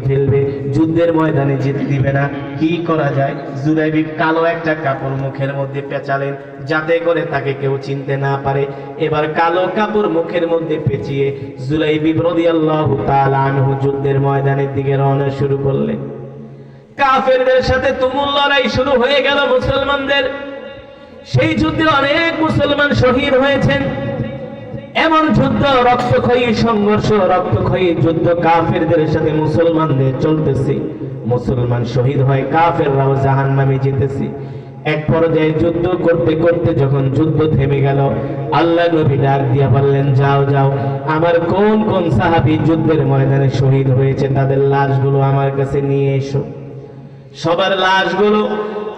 ফেলবে, যুদ্ধের ময়দানে যেতে দিবে না। কি করা যায়? জুরাইবি কালো একটা কাপড় মুখের মধ্যে পেঁচালেন, যাতে করে তাকে কেউ চিনতে না পারে। এবার কালো কাপড় মুখের মধ্যে পেঁচিয়ে তাআলা আনহু যুদ্ধের ময়দানের দিকে রওনা শুরু করলেন। কাফেরদের সাথে তুমুল লড়াই শুরু হয়ে গেল মুসলমানদের। সেই যুদ্ধে অনেক মুসলমান শহীদ হয়েছেন। এমন যুদ্ধ, রক্তক্ষয়ী সংঘর্ষ, রক্তক্ষয়ী যুদ্ধ কাফেরদের সাথে মুসলমানদের চলতেছে। মুসলমান শহীদ হয় কাফেররাও জাহান নামে যেতেছে। এক পর্যায়ে যুদ্ধ করতে করতে যখন যুদ্ধ থেমে গেল, আল্লাহ নবী ডাক দিয়া বললেন, যাও যাও, আমার কোন কোন সাহাবী যুদ্ধের ময়দানে শহীদ হয়েছে তাদের লাশগুলো আমার কাছে নিয়ে এসো। সবার লাশগুলো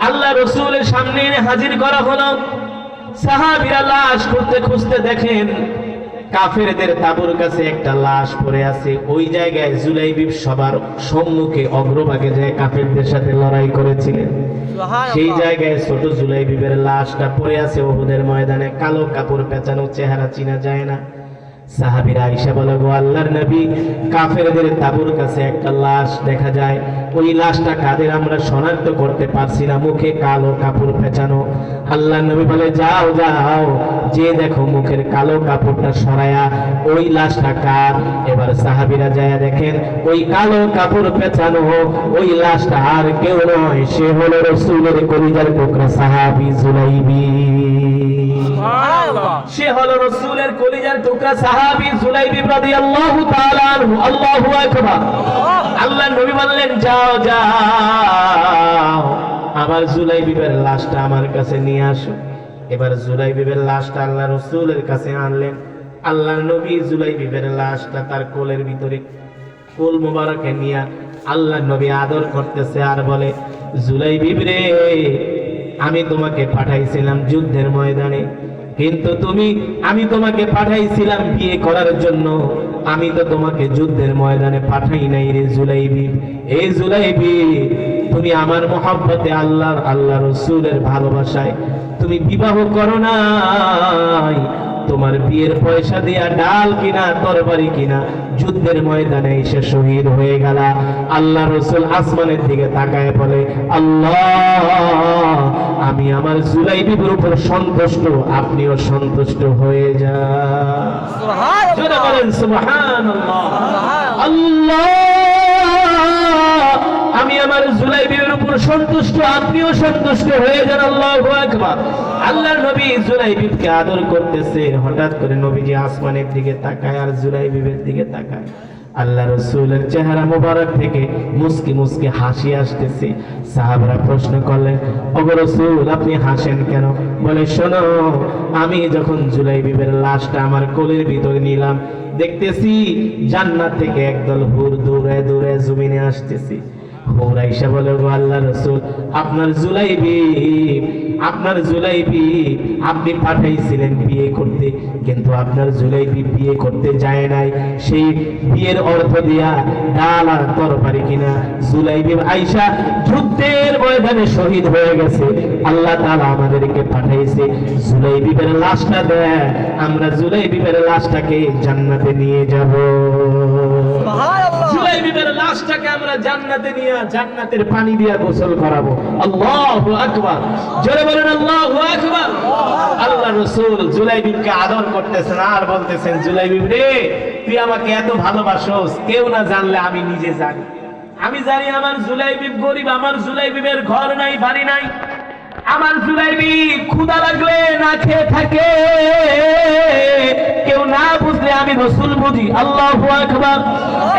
আল্লাহ রসুলের সামনে এনে হাজির করা হলো। সাহাবীরা লাশ খুঁজতে খুঁজতে দেখেন কাফেরদের তাবুর কাছে একটা লাশ পড়ে আছে। ওই জায়গায় জুলাইবিব সবার সম্মুখে অগ্রভাগে যায় কাফেরদের সাথে লড়াই করেছিলেন। সেই জায়গায় ছোট জুলাইবিবের লাশটা পড়ে আছে ওহুদের ময়দানে। কালো কাপড় পেঁচানো চেহারা চিনা যায় না। সাহাবীরা আয়েশা বলে গো আল্লাহর নবী কাফেরদের তাবুর কাছে একটা লাশ দেখা যায়। ওই লাশটা কাদের আমরা শনাক্ত করতে পারছি না মুখে কালো কাপড় পেঁচানো। আল্লাহর নবী বলে যাও যাও যে দেখো মুখের কালো কাপড়টা সরায়া ওই লাশটা কার? এবার সাহাবীরা যায় দেখেন ওই কালো কাপড় পেঁচানো ওই লাশটা আর কেউ নয় সে হলো রসুলের কলিজার টুকরা সাহাবী জুলাইবি। সে হলো রসুলের কলিজার টুকরা সাহাবী জুলাইবি রাদিয়াল্লাহু তাআলা আনহু। আল্লাহু আকবার। আল্লাহ নবী বললেন যাও যাও আমার জুলাইবিবের লাশটা আমার কাছে নিয়ে আসো। এবার জুলাইবিবের লাশটা আল্লাহ রসুলের কাছে আনলেন। আল্লাহ নবী জুলাইবিবের লাশটা তার কোলের ভিতরে, কোল মোবারকে নিয়ে আল্লাহ নবী আদর করতেছে আর বলে জুলাইবিব রে আমি তোমাকে পাঠাইছিলাম যুদ্ধের ময়দানে। কিন্তু তুমি, আমি তোমাকে পাঠাইছিলাম বিয়ে করার জন্য। আমি তো তোমাকে যুদ্ধের ময়দানে পাঠাই নাই রে জুলাইবি। এ জুলাইবি, তুমি আমার মহাব্বতে আল্লাহর আল্লাহ রসুলের ভালোবাসায় তুমি বিবাহ করো নাই। তোমার বিয়ের পয়সা দিয়া ডাল কিনা তরবারি কিনা যুদ্ধের ময়দানে এসে শহীদ হয়ে গেল। আল্লাহ রসুল আসমানের দিকে তাকায় বলে আল্লাহ আমি আমার জুলাইবির উপর সন্তুষ্ট আপনিও সন্তুষ্ট হয়ে যান আল্লাহ আমি আমার উপর সন্তুষ্ট, আপনিও সন্তুষ্ট, হয়ে যান আল্লাহু আকবার। আল্লাহর নবী জুলাইবিবকে আদর করতেছে, হঠাৎ করে নবীজি আসমানের দিকে তাকায় আর জুলাইবিবের দিকে তাকায়। আল্লাহ রসুলের চেহারা মোবারক থেকে মুসকি মুসকি হাসি আসতেছে। সাহাবরা প্রশ্ন করলেন, ওগো রসুল, আপনি হাসেন কেন? বলে, শোনো, আমি যখন জুলাই বিবের লাশটা আমার কোলের ভিতরে নিলাম, দেখতেছি জান্নাত থেকে একদল হুর দূরে দূরে জমিনে আসতেছি। হুরাইশা বলে গো আল্লাহ রসুল, আপনার জুলাইবি আপনার জুলাইবি আপনি পাঠাইছিলেন বিয়ে করতে, কিন্তু আপনার জুলাইবি বিয়ে করতে যায় নাই। সেই বিয়ের অর্থ দিয়া ডাল আর তরবারি কিনা জুলাইবি আইসা যুদ্ধের ময়দানে শহীদ হয়ে গেছে। আল্লাহ তাআলা আমাদেরকে পাঠাইছে জুলাইবিবের লাশটা দেয় আমরা জুলাইবিবের লাশটাকে জান্নাতে নিয়ে যাব। আর বলতেছেন রে, তুই আমাকে এত ভালোবাসোস, কেউ না জানলে আমি নিজে জানি। আমি জানি আমার জুলাইবিব গরিব, আমার জুলাইবিবের ঘর নাই, বাড়ি নাই। আমার জুলাইবি ক্ষুদা লাগলে না খেয়ে থাকে। কেউ না বুঝলে আমি রসুল বুঝি। আল্লাহ আকবার।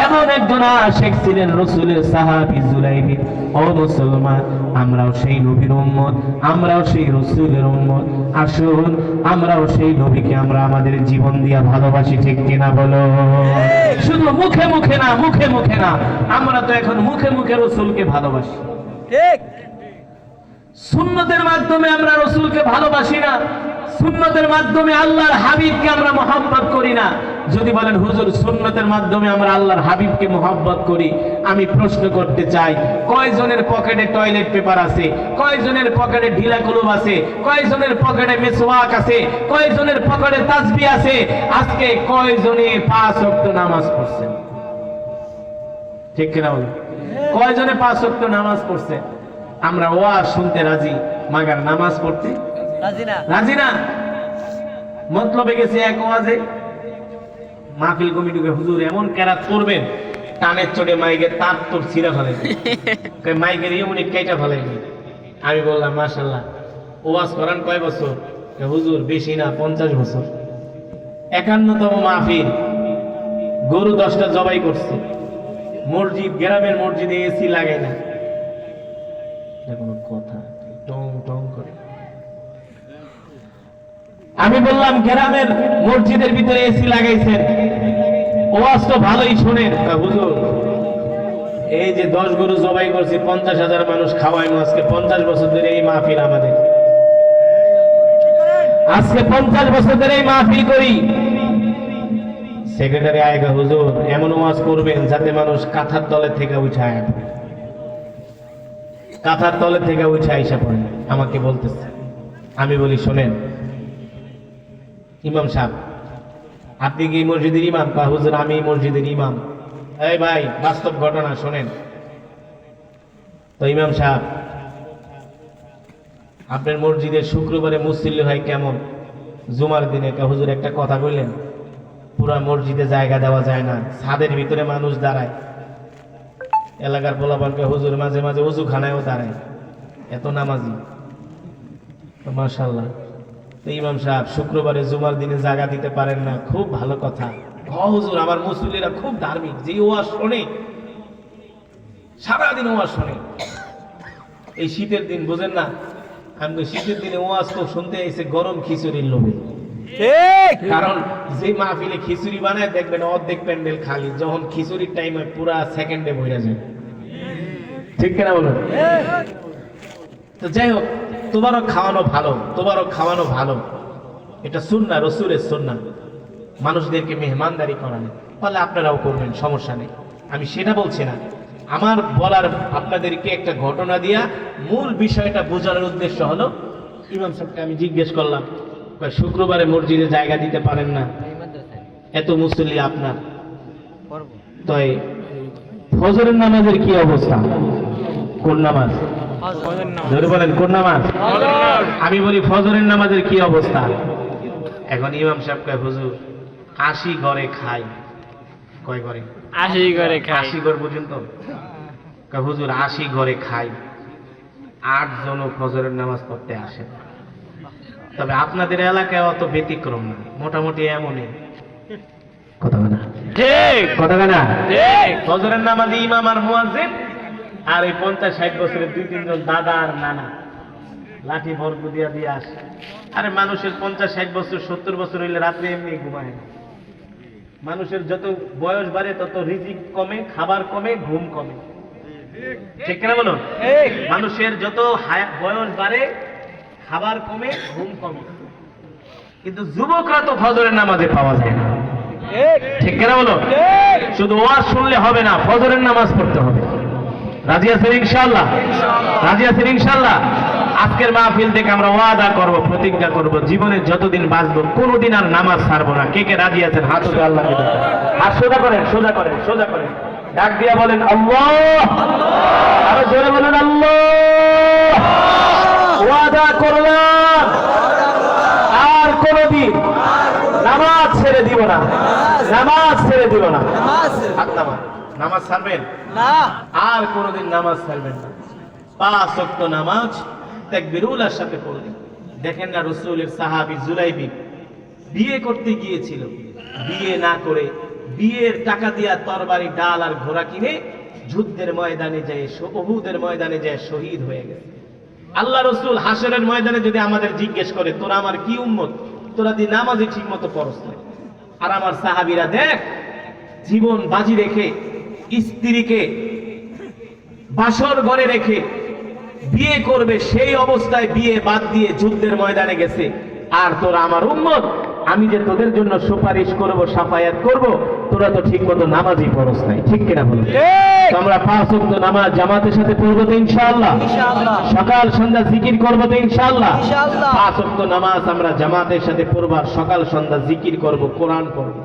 এমন একজন আশেক ছিলেন রসুলের সাহাবি জুলাইবি। ও মুসলমান, আমরাও সেই নবীর উম্মত, আমরাও সেই রসুলের উম্মত। আসুন, আমরাও সেই নবীকে আমরা আমাদের জীবন দিয়া ভালোবাসি, ঠিক কিনা বলো? শুধু মুখে মুখে না, মুখে মুখে না, আমরা তো এখন মুখে মুখে রসুলকে ভালোবাসি। ঠিক। সুন্নতের মাধ্যমে আমরা রসুলকে ভালোবাসি না। সুন্নতের মাধ্যমে আল্লাহর হাবিবকে আমরা মহাব্বত করি না। যদি বলেন, হুজুর, সুন্নতের মাধ্যমে আমরা আল্লাহর হাবিবকে মহাব্বত করি। আমি প্রশ্ন করতে চাই, কয়জনের পকেটে টয়লেট পেপার আছে? কয়জনের পকেটে ঢিলা কলম আছে? কয়জনের পকেটে মেসওয়াক আছে? কয়জনের পকেটে তাসবি আছে? আজকে কয়জনে পাঁচ ওয়াক্ত নামাজ পড়ছেন ঠিক কিনা বলো কয়জনে পাঁচ ওয়াক্ত নামাজ পড়ছে? আমরা ওয়াজ শুনতে রাজি মাগার নামাজ পড়তে। রাজি না। রাজি না? মতলবে গেছে এক ওয়াজে মাহফিল কমিটিকে হুজুর এমন ক্যারাত করবেন টানের চোটে মাইকের তার তোর ছিঁড়া ফেলে মাইকের ইউনিট কেটা ফেলে আমি বললাম মাশাল্লাহ ওয়াজ করান কয় বছর? হুজুর বেশি না পঞ্চাশ বছর। একান্নতম মাহফিল গরু দশটা জবাই করছে। মসজিদ গ্রামের মসজিদে এসি লাগাই না। এটা কোনো কথা টং টং করে। আমি বললাম গ্রামের মসজিদের ভিতরে এসি লাগাইছেন। ওয়াজ তো ভালোই শোনেন। হুজুর এই যে দশ গরু জবাই করছি পঞ্চাশ হাজার মানুষ খাওয়াই আজকে পঞ্চাশ বছর ধরে এই মাহফিল আমাদের। আজকে পঞ্চাশ বছর ধরে এই মাহফিল করি। সেক্রেটারি আয়গা হুজুর এমন ওয়াজ করবেন যাতে মানুষ কাঁথার তলের থেকে উঠায়। কাঁথার তলের থেকে উঠে আইসা পড়ে। আমাকে বলতেছে, আমি বলি, শোনেন, ইমাম সাহেব, আপনি কি মসজিদের ইমাম? কা হুজুর, আমি মসজিদের ইমাম। এই ভাই, বাস্তব ঘটনা, শোনেন। তো ইমাম সাহেব, আপনার মসজিদে শুক্রবারে মুসল্লি হয় কেমন? জুমার দিনে হুজুর, একটা কথা কইলেন পুরা মসজিদে জায়গা দেওয়া যায় না, ছাদের ভিতরে মানুষ দাঁড়ায়। এলাকার পোলাপানকে হুজুর মাঝে মাঝে উজু খানায়ও দাঁড়ায় এত নামাজি। তো মাশাল্লাহ তো ইমাম সাহেব, শুক্রবারে জুমার দিনে জাগা দিতে পারেন না, খুব ভালো কথা। হুজুর, আমার মুসল্লিরা খুব ধার্মিক যে ওয়াজ শোনে, সারাদিন ওয়াজ শোনে। এই শীতের দিন, বুঝেন না? আমি শীতের দিনে ওয়াজ তো শুনতে এসে গরম খিচুড়ির লোভে। ঠিক। কারণ যে মাহফিলে খিচুড়ি বানায়, দেখবেন অর্ধেক প্যান্ডেল খালি, যখন খিচুড়ির টাইম হয়, পুরা সেকেন্ডে বইরা যায়। ঠিক কিনা তো যাই হোক, তোমারও খাওয়ানো ভালো, তোমারও খাওয়ানো ভালো। এটা সুন্না রসুলের সুন্না মানুষদেরকে মেহমানদারি করানো ফলে আপনারাও করবেন, সমস্যা নেই। আমি সেটা বলছি না। আমার বলার আপনাদেরকে একটা ঘটনা দিয়া মূল বিষয়টা বোঝানোর উদ্দেশ্য হলো, ইমাম সাহেবকে আমি জিজ্ঞেস করলাম শুক্রবারে মসজিদে জায়গা দিতে পারেন না। এত মুসল্লি আপনার। তাই ফজরের নামাজের কি অবস্থা? কোন নামাজ? ধরে বলেন কোন নামাজ? আমি বলি ফজরের নামাজের কি অবস্থা? এখন ইমাম সাহেব কয় হুজুর আশি ঘরে খাই। কয় ঘরে? আশি ঘরে খাই। আশি ঘর পর্যন্ত? কয় হুজুর আশি ঘরে খাই। আট জন ফজরের নামাজ পড়তে আসে তবে আপনাদের এলাকায় অত ব্যতিক্রম না মোটামুটি এমনই। কথা না। ঠিক। কথা না। ঠিক। ফজরের নামাজি ইমাম আর মুয়াজ্জিন আর এই পঞ্চাশ ষাট বছরের দুই তিনজন দাদা আর নানা। লাঠি দিয়া দিয়ে আসে। আরে মানুষের পঞ্চাশ ষাট বছর সত্তর বছর হইলে রাত্রে এমনি ঘুমায় না। মানুষের যত বয়স বাড়ে তত রিজিক কমে খাবার কমে ঘুম কমে। ঠিক কিনা বলুন? মানুষের যত হায়া- বয়স বাড়ে খাবার কমে ঘুম কমে। কিন্তু যুবকরা তো ফজরের নামাজে পাওয়া যায় না। ঠিক। কিনা বলো? শুধু ওয়াজ শুনলে হবে না ফজরের নামাজ পড়তে হবে। রাজি আছেন ইনশাআল্লাহ? রাজি আছেন ইনশাআল্লাহ? আজকের মাহফিল থেকে আমরা ওয়াদা করব প্রতিজ্ঞা করব জীবনে যতদিন বাঁচবো কোনোদিন আর নামাজ ছাড়বো না। কে কে রাজি আছেন? হাত উঠে আল্লাহকে হাত সোজা করেন সোজা করেন সোজা করেন। ডাক দিয়া বলেন আল্লাহ! আরও জোরে বলেন আল্লাহ! ওয়াদা করলাম আর কোনোদিন নামাজ ছেড়ে দিব না। নামাজ ছেড়ে দিব না। নামাজ ছাড়বেন? না। আর কোনোদিন নামাজ ছাড়বেন না। পাঁচ ওয়াক্ত নামাজ তাকবীরুল্লাহর সাথে পড়লেন দেখেন না রসুলের সাহাবী জুলাইবি বিয়ে করতে গিয়েছিল। বিয়ে না করে বিয়ের টাকা দিয়া তরবারি ডাল আর ঘোড়া কিনে যুদ্ধের ময়দানে যায় অহুদের ময়দানে যায় শহীদ হয়ে গেছে। আল্লাহ রসুল হাসরের ময়দানে যদি আমাদের জিজ্ঞেস করে, তোরা আমার কি উম্মত তোরা দি নামাজে ঠিক মতো পরস। আর আমার সাহাবিরা, দেখ, জীবন বাজি রেখে, স্ত্রীকে বাসর ঘরে রেখে বিয়ে করবে, সেই অবস্থায় বিয়ে বাদ দিয়ে যুদ্ধের ময়দানে গেছে আর তোরা আমার উম্মত, আমি যে তোদের জন্য সুপারিশ করব, সাফায়াত করব তোরা তো ঠিক মতো নামাজই পড়স নাই ঠিক কিনা বলো? আমরা পাঁচ ওয়াক্ত নামাজ জামাতের সাথে পড়ব তো ইনশাআল্লাহ। সকাল সন্ধ্যা জিকির করব তো ইনশাআল্লাহ। পাঁচ ওয়াক্ত নামাজ আমরা জামাতের সাথে পড়ব সকাল সন্ধ্যা জিকির করব কোরআন পড়ব।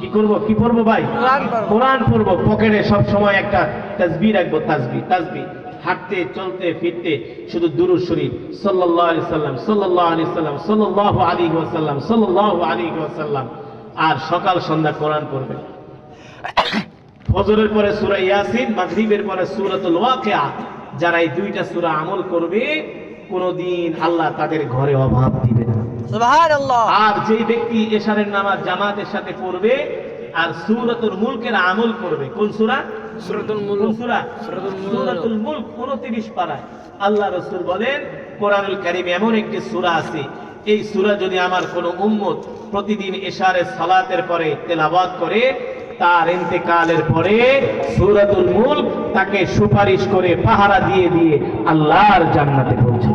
কি করব? কি পড়ব ভাই? কোরআন পড়ব। পকেটে সব সময় একটা তাসবি রাখব তাসবি তাসবি। হাঁটতে চলতে ফিরতে শুধু দুরুদ শরীফ। সাল্লাল্লাহু আলাইহি সাল্লাম সাল্লাল্লাহু আলাইহি সাল্লাম সাল্লাল্লাহু আলাইহি ওয়াসাল্লাম সাল্লাল্লাহু আলাইহি ওয়াসাল্লাম। আর সকাল সন্ধ্যা কোরআন পড়বে। ফজরের পরে সূরা ইয়াসিন মাগরিবের পরে সূরাতুল ওয়াকিয়া। যারা এই দুইটা সূরা আমল করবে কোনোদিন আল্লাহ তাদের ঘরে অভাব দিবে না। সুবহানাল্লাহ। আর যেই ব্যক্তি এশারের নামাজ জামাতের সাথে পড়বে আর সূরাতুল মুলকের আমল করবে কোন সূরা? সূরাতুল কোন মুলক সূরা? সূরাতুল মুলক। 29 পারায়। আল্লাহ রাসূল বলেন কোরআনুল কারীম এমন একটি সূরা আছে এই সুরা যদি আমার কোন উম্মত প্রতিদিন এশারের সালাতের পরে তেলাবাদ করে তার ইন্তেকালের পরে সুরাতুল মুল তাকে সুপারিশ করে পাহারা দিয়ে দিয়ে আল্লাহর জান্নাতে পৌঁছে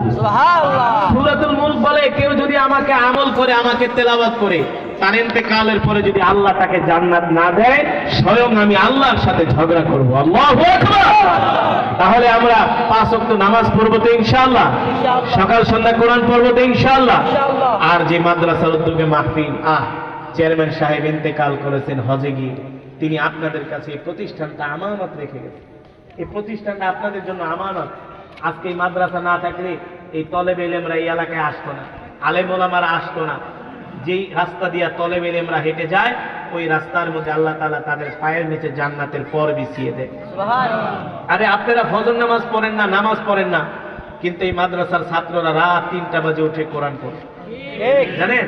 সুরাতুল মুল বলে কেউ যদি আমাকে আমল করে আমাকে তেলাবাদ করে তার ইন্তেকালের পরে যদি আল্লাহ তাকে জান্নাত না দেয়, স্বয়ং আমি আল্লাহর সাথে ঝগড়া করব। আল্লাহু তাহলে আমরা পাঁচ ওয়াক্ত নামাজ পড়ব তো ইনশাআল্লাহ। সকাল, সন্ধ্যা, কোরআন পড়ব তো ইনশাআল্লাহ। আর যে মাদ্রাসার উদ্যোগে মাহফিল, আহ, চেয়ারম্যান সাহেব ইন্তেকাল করেছেন হজে গিয়ে। তিনি আপনাদের কাছে এই প্রতিষ্ঠানটা আমানত রেখে গেছেন। এই প্রতিষ্ঠানটা আপনাদের জন্য আমানত। আজকে এই মাদ্রাসা না থাকলে এই তলেব এলেমরা এই এলাকায় আসতো না। আলেম ওলামারা আসতো না। যেই রাস্তা দিয়া তলেব এলেমরা হেঁটে যায় ওই রাস্তার মধ্যে আল্লাহ তালা তাদের পায়ের নিচে জান্নাতের পর বিছিয়ে দেয়। আরে আপনারা ফজর নামাজ পড়েন না নামাজ পড়েন না কিন্তু এই মাদ্রাসার ছাত্ররা রাত তিনটা বাজে উঠে কোরআন পড়ে। জানেন?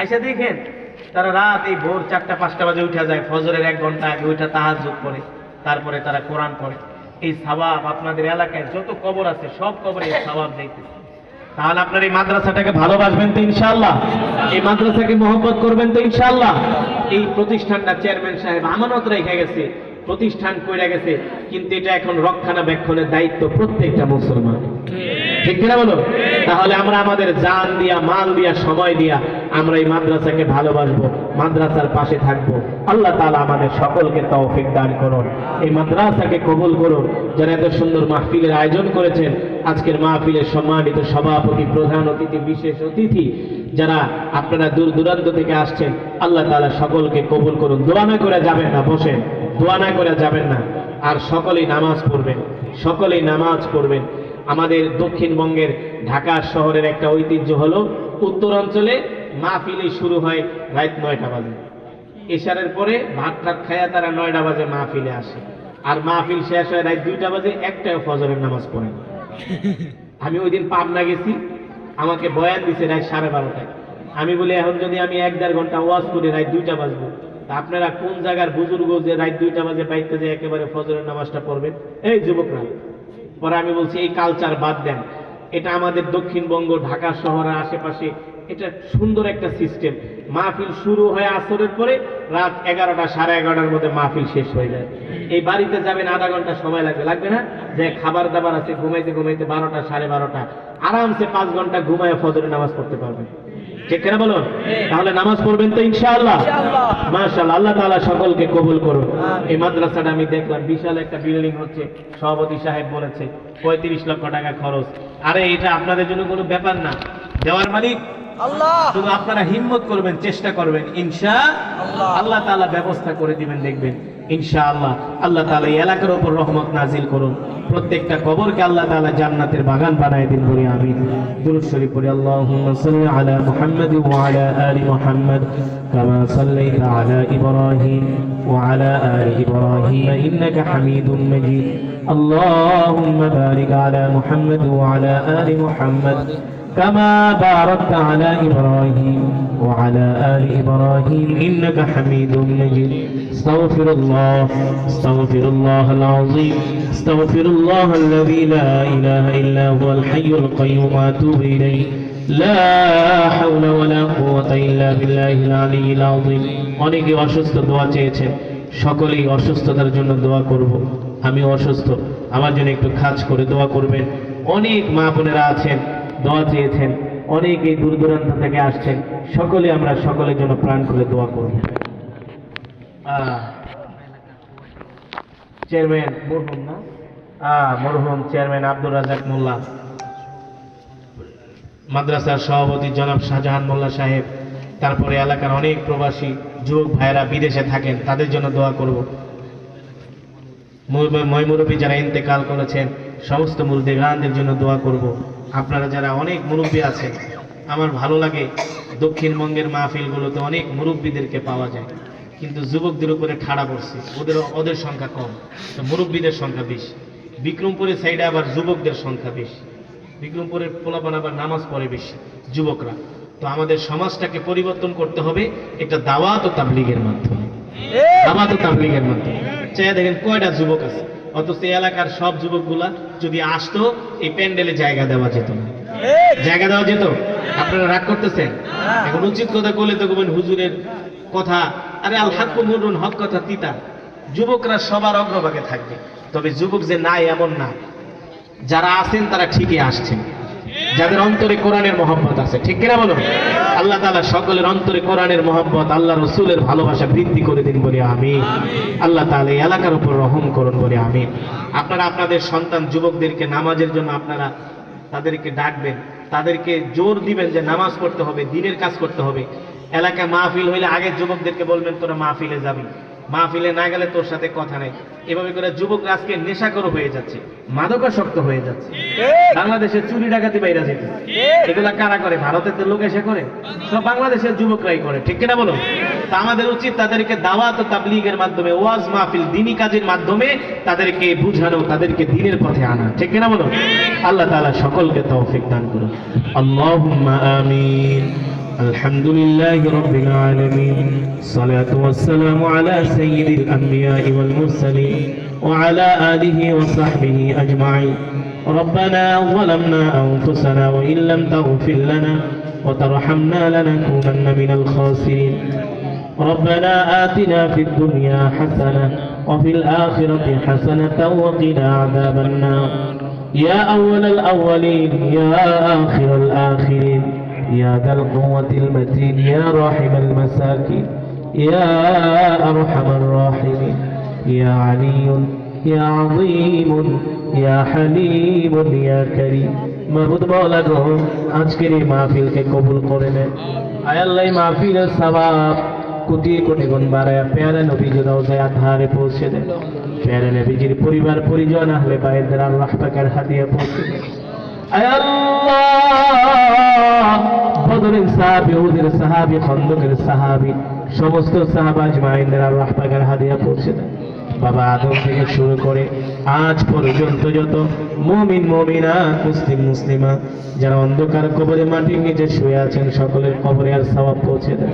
আইসা দেখেন তারা রাত এই ভোর চারটা পাঁচটা বাজে উঠে যায় ফজরের এক ঘণ্টা আগে ওইটা তাহাজ করে তারপরে তারা কোরআন পড়ে। এই সাবাব আপনাদের এলাকায় যত কবর আছে সব কবরে সাবাব দেখতেছে তাহলে আপনার এই মাদ্রাসাটাকে ভালোবাসবেন তো ইনশাল্লাহ এই মাদ্রাসাকে মহব্বত করবেন তো ইনশাল্লাহ এই প্রতিষ্ঠানটা চেয়ারম্যান সাহেব আমানত রেখে গেছে, প্রতিষ্ঠান কইরা গেছে, কিন্তু এটা এখন রক্ষণাবেক্ষণের দায়িত্ব প্রত্যেকটা মুসলমান। ঠিক কিনা বলো? তাহলে আমরা আমাদের জান দিয়া, মাল দিয়া, সময় দিয়া আমরা এই মাদ্রাসাকে ভালোবাসবো, মাদ্রাসার পাশে থাকব। আল্লাহ তাআলা আমাদের সকলকে তৌফিক দান করুন। এই মাদ্রাসাকে কবুল করুন। যারা এত সুন্দর মাহফিলের আয়োজন করেছেন, আজকের মাহফিলের সম্মানিত সভাপতি, প্রধান অতিথি, বিশেষ অতিথি, যারা আপনারা দূর দূরান্ত থেকে আসছেন, আল্লাহ তালা সকলকে কবুল করুন। দোয়া না করে যাবেন না, বসেন। দোয়া না করে যাবেন না। আর সকলেই নামাজ পড়বেন। সকলেই নামাজ পড়বেন। আমাদের দক্ষিণবঙ্গের ঢাকা শহরের একটা ঐতিহ্য হলো, উত্তরাঞ্চলে মাহফিলে শুরু হয় রাত নয়টা বাজে। এশারের পরে ভাত টাত খায়া তারা নয়টা বাজে মাহফিলে আসে। আর মাহফিল শেষ হয় রাত দুইটা বাজে একটাও ফজরের নামাজ পড়ে। আমি ওই দিন পাবনা গেছি, আমাকে বয়ান দিছে রাত সাড়ে বারোটায়। আমি বলি, এখন যদি আমি এক দেড় ঘণ্টা ওয়াজ করি, রাত দুইটা বাজবো। তা আপনারা কোন জায়গার বুজুর্গ যে রাত দুইটা বাজে বাইতে যে একেবারে ফজরের নামাজটা পড়বেন? এই যুবকরা পরে আমি বলছি, এই কালচার বাদ দেন। এটা আমাদের দক্ষিণবঙ্গ, ঢাকা শহরের আশেপাশে, এটা সুন্দর একটা সিস্টেম মাহফিল শুরু হয় আসরের পরে, রাত এগারোটা সাড়ে এগারোটার মধ্যে মাহফিল শেষ হয়ে যায়। এই বাড়িতে যাবেন আধা ঘণ্টা সময় লাগবে। লাগবে না? যে খাবার দাবার আছে, ঘুমাইতে ঘুমাইতে বারোটা, সাড়ে বারোটা। আরামসে পাঁচ ঘণ্টা ঘুমায় ফজরের নামাজ পড়তে পারবেন। ঠিক কিনা বলুন? তাহলে নামাজ পড়বেন তো ইনশাআল্লাহ। মাশাআল্লাহ আল্লাহ তাআলা সকলকে কবুল করুন। এই মাদ্রাসাটা আমি দেখলাম বিশাল একটা বিল্ডিং হচ্ছে সভাপতি সাহেব বলেছে পঁয়ত্রিশ লক্ষ টাকা খরচ। আরে এটা আপনাদের জন্য কোনো ব্যাপার না। দেওয়ার মালিক? আল্লাহ। শুধু আপনারা হিম্মত করবেন চেষ্টা করবেন ইনশা আল্লাহ। আল্লাহ তাআলা ব্যবস্থা করে দিবেন দেখবেন। ইনশাআল্লাহ আল্লাহ তাআলা এই এলাকার উপর রহমত নাজিল করুন প্রত্যেকটা কবরকে আল্লাহ তাআলা জান্নাতের বাগান বানায় দিন বলি আমিন দুরূদ শরীফ পড়ি আল্লাহুম্মা সাল্লি আলা মুহাম্মাদ ওয়া আলা আলি মুহাম্মাদ কামা সাল্লাইতা আলা ইব্রাহিম ওয়া আলা আলি ইব্রাহিম ইন্নাকা হামিদুম মাজিদ اللهم بارك على محمد وعلى آل محمد كما باركت على إبراهيم وعلى آل إبراهيم إنك حميد مجيد استغفر الله استغفر الله العظيم استغفر الله الذي لا إله إلا هو الحي القيوم أتوب إليه لا حول ولا قوة إلا بالله العلي العظيم অনেকে অসুস্থ দোয়া চেয়েছেন সকলেই অসুস্থতার জন্য দোয়া করব আমি অসুস্থ আমার জন্য একটু খাজ করে দোয়া করবেন অনেক মা বোনেরা আছেন দোয়া চেয়েছেন। অনেকেই দূর দূরান্ত থেকে আসছেন। সকলে আমরা সকলের জন্য প্রাণ করে দোয়া আহ, চেয়ারম্যান মরহুম না? মরহুম চেয়ারম্যান আব্দুর রাজাক মোল্লা। মাদ্রাসার সভাপতি জনাব শাহজাহান মোল্লা সাহেব। তারপরে এলাকার অনেক প্রবাসী যুবক ভাইয়েরা বিদেশে থাকেন। তাদের জন্য দোয়া করব। ময়মুরব্বী যারা ইন্তেকাল করেছেন সমস্ত মুরদেগানদের জন্য দোয়া করব। আপনারা যারা অনেক মুরব্বী আছেন, আমার ভালো লাগে দক্ষিণবঙ্গের মাহফিলগুলোতে অনেক মুরব্বীদেরকে পাওয়া যায়। কিন্তু যুবকদের উপরে ঠাড়া পড়ছে ওদের ওদের সংখ্যা কম, তো মুরব্বীদের সংখ্যা বেশি। বিক্রমপুরের সাইডে আবার যুবকদের সংখ্যা বেশি। বিক্রমপুরের পোলাপান আবার নামাজ পড়ে বেশি যুবকরা। তো আমাদের সমাজটাকে পরিবর্তন করতে হবে এটা দাওয়াত ও তাবলিগের মাধ্যমে। দাওয়াত ও তাবলিগের মাধ্যমে। চাই দেখেন কয়টা যুবক আছে। অথচ এলাকার সব যুবকগুলা যদি আসতো এই প্যান্ডেলে জায়গা দেওয়া যেত না। জায়গা দেওয়া যেত? আপনারা রাগ করতেছেন? এখন উচিত কথা করলে তো বলবেন হুজুরের কথা আরে আল হাক্কু মুরুন হক কথা তিতা। যুবকরা সবার অগ্রভাগে থাকবে। তবে যুবক যে নাই এমন না। যারা আছেন তারা ঠিকই আসছেন। যাদের অন্তরে কোরআনের মহব্বত আছে, ঠিক কিনা বলো? আল্লাহ তাআলা সকলের অন্তরে কোরআনের মহব্বত, আল্লাহ রসুলের ভালোবাসা বৃদ্ধি করে দিন বলে আমি আল্লাহ তাআলা এই এলাকার উপর রহম করুন বলে আমি আপনারা আপনাদের সন্তান যুবকদেরকে নামাজের জন্য আপনারা তাদেরকে ডাকবেন, তাদেরকে জোর দিবেন যে নামাজ পড়তে হবে, দিনের কাজ করতে হবে। এলাকায় মাহফিল হইলে আগের যুবকদেরকে বলবেন, তোরা মাহফিলে যাবি। মাহফিলে না গেলে তোর সাথে কথা নেই। এভাবে করে যুবক আজকে নেশাকর হয়ে যাচ্ছে মাদকাসক্ত হয়ে যাচ্ছে। বাংলাদেশে চুরি ডাকাতি বাইরা যেতে এগুলা কারা করে? ভারতের লোক এসে করে। সব বাংলাদেশের যুবকরাই করে ঠিক কিনা বলো? তা আমাদের উচিত তাদেরকে দাওয়াত তাবলিগের মাধ্যমে ওয়াজ মাহফিল দিনী কাজের মাধ্যমে তাদেরকে বুঝানো তাদেরকে দিনের পথে আনা ঠিক কিনা বলো? আল্লাহ তাআলা সকলকে তৌফিক দান করুন আল্লাহুম্মা আমিন। الحمد لله رب العالمين. الصلاة والسلام على سيد الأنبياء والمرسلين وعلى آله وصحبه أجمعين. ربنا ظلمنا أنفسنا وإن لم تغفر لنا وترحمنا لنكونن من الخاسرين. ربنا آتنا في الدنيا حسنة وفي الآخرة حسنة وقنا عذاب النار. يا أول الأولين يا آخر الآخرين. يا ذا القوة المتين يا راحم المساكين يا أرحم الراحمين يا علي يا عظيم يا حليم يا كريم মাহবুদ মাওলা গো আজকের এই মাহফিলকে কবুল করে নেন আয় আল্লাহ এই মাহফিলের সওয়াব কোটি কোটি গুণ বাড়ায় পেয়ারা নবীজি রওজায় আধারে পৌঁছে দেন পেয়ারা নবীজির পরিবার পরিজন আহলে বাইদের আল্লাহ পাকের হাদিয়া পৌঁছে দেন আয় আল্লাহ বদরের সাহাবি উহুদের সাহাবি, খন্দকের সাহাবি, সমস্ত সাহাবাজ মাইন্দের আল্লাহ পাকের হাদিয়া পৌঁছে দেন। বাবা আদম থেকে শুরু করে আজ পর্যন্ত যত মুমিন মুমিনা মুসলিম, মুসলিমা, যারা অন্ধকার কবরে মাটির নিচে শুয়ে আছেন, সকলের কবরে আর সওয়াব পৌঁছে দেন।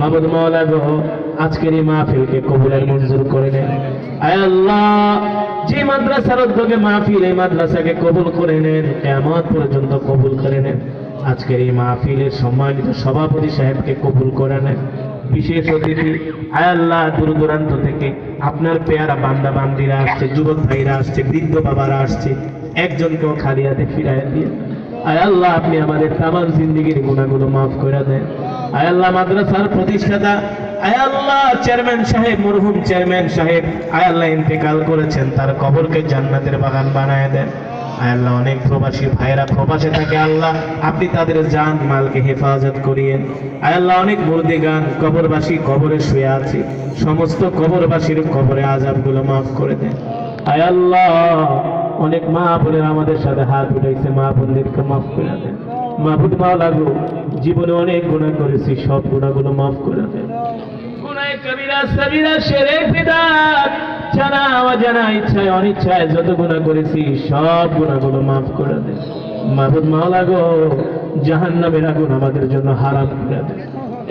মাহবুদ মাওলা গো, আজকের এই মাহফিলকে কবুলের মঞ্জুর করে নেন। আয় আল্লাহ, যে মাদ্রাসার উদ্যোগে মাহফিল এই মাদ্রাসাকে কবুল করে নেন কেমন পর্যন্ত কবুল করে নেন। আজকের এই মাহফিলের সম্মানিত সভাপতি সাহেবকে কবুল করে বিশেষ অতিথি, আয় আল্লাহ দূর দূরান্ত থেকে আপনার পেয়ারা বান্দা বান্দিরা আসছে, যুবক ভাইরা আসছে, বৃদ্ধ বাবারা আসছে, একজনকেও খালি হাতে ফিরাই দিয়ে। আয় আল্লাহ, আপনি আমাদের তামাম জিন্দিগির গুণাগুলো মাফ করে দেন। আয় আল্লাহ, মাদ্রাসার প্রতিষ্ঠাতা, আয় আল্লাহ, চেয়ারম্যান সাহেব, মরহুম চেয়ারম্যান সাহেব, আয় আল্লাহ, ইন্তেকাল করেছেন, তার কবরকে জান্নাতের বাগান বানায় দেন। আল্লাহ, অনেক প্রবাসী ভাইরা প্রবাসে থাকে আল্লাহ, আপনি তাদের জান, মালকে হেফাজত করিয়েন। আল্লাহ, অনেক মুর্দে গান কবরবাসী কবরে শুয়ে আছে। সমস্ত কবরবাসীর কবরে আজাবগুলো মাফ করে দেন। আয় আল্লাহ, অনেক মা বোনের আমাদের সাথে হাত উঠাইছে, মা বোনদেরকে মাফ করে দেন। মাহবুদ মাওলা গো জীবনে অনেক গুণা করেছি, সব গুণাগুলো মাফ করে দেন। গুনায় কবিরা সবিরা শিরক বিদআত জানা অজানা ইচ্ছায়, অনিচ্ছায় যত গুনাহ করেছি, সব গুনাহগুলো মাফ করে দেন মাহবুব মাওলা গো, জাহান্নামের আগুন আমাদের জন্য হারাম করে দেন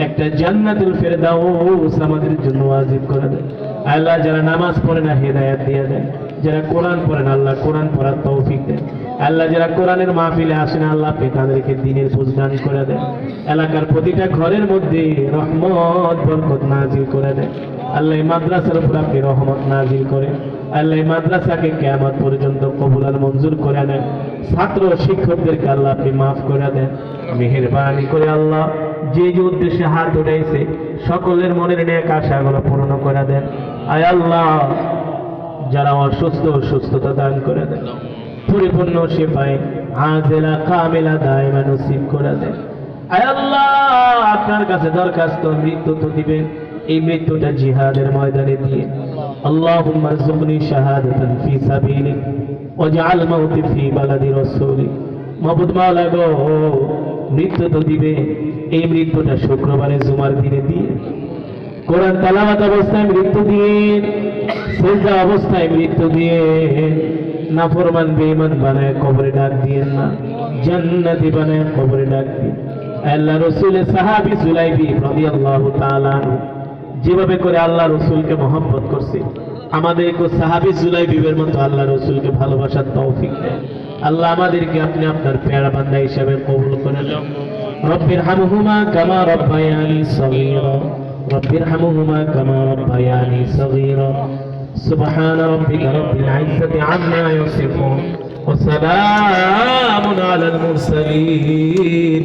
একটা জান্নাতুল ফেরদাউস আমাদের জন্য ওয়াজিব করে দেন আল্লাহ যারা নামাজ পড়ে না, হেদায়েত দিয়ে দেন যারা কোরআন পড়েন আল্লাহ কোরআন পড়ার তৌফিক দেন আল্লাহ যারা কোরআনের মাহফিলে আসেন আল্লাহ তাদেরকে দিনের বুঝদান করে দেন। এলাকার প্রতিটা ঘরের মধ্যে রহমত, বরকত নাজিল করে দেন। আল্লাহ মাদ্রাসার উপর আপনি রহমত নাজিল করেন। আল্লাহ মাদ্রাসাকে কেয়ামত পর্যন্ত কবুলার মঞ্জুর করে নেন। ছাত্র শিক্ষকদেরকে আল্লাহ আপনি মাফ করে দেন। মেহেরবানি করে আল্লাহ যে যে উদ্দেশ্যে হাত উঠাইছে, সকলের মনের নেক আশাগুলো পূর্ণ করে দেন। আয় আল্লাহ, যারা অসুস্থ সুস্থতা দান করে দেন। পরিপূর্ণ সেপাই আজেলা কামেলা দায়মা নসিব করে দেন। আয় আল্লাহ, আপনার কাছে দরখাস্ত মৃত্যু তো দিবেন। এই মৃত্যুটা জিহাদের ময়দানে দিয়ে اللهم ارزقني شهادة في سبيلك واجعل موتي في بلد رسولك মাহবুদ মাওলা গো মৃত্যু তো দিবে এই মৃত্যুটা শুক্রবারে জুমার দিনে দিয়ে কোরআন তালাবাত অবস্থায় মৃত্যু দিয়ে সেজদা অবস্থায় মৃত্যু দিয়ে নাফরমান বেঈমান বানায় কবরে ডাক দিয়ে না জান্নাতি বানায় কবরে ডাক দিয়ে আল্লাহ রসুলের সাহাবী সুলাইবি রাদিয়াল্লাহু তাআলা আনহু যেভাবে করে আল্লাহ রসুলকে মহব্বত করছে আমাদেরকে সাহাবি জুলাই বিবের মতো আল্লাহ রসুলকে ভালোবাসার তৌফিক দেয় আল্লাহ আমাদেরকে আপনি আপনার পেয়ারা বান্দা হিসাবে কবুল করে নেন রব্বির হামহুমা কামা রব্বায়ানি সগীরা রব্বির হামহুমা কামা রব্বায়ানি সগীরা سبحان ربك رب العزة عما يصفون وسلام على المرسلين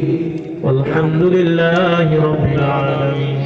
والحمد لله رب العالمين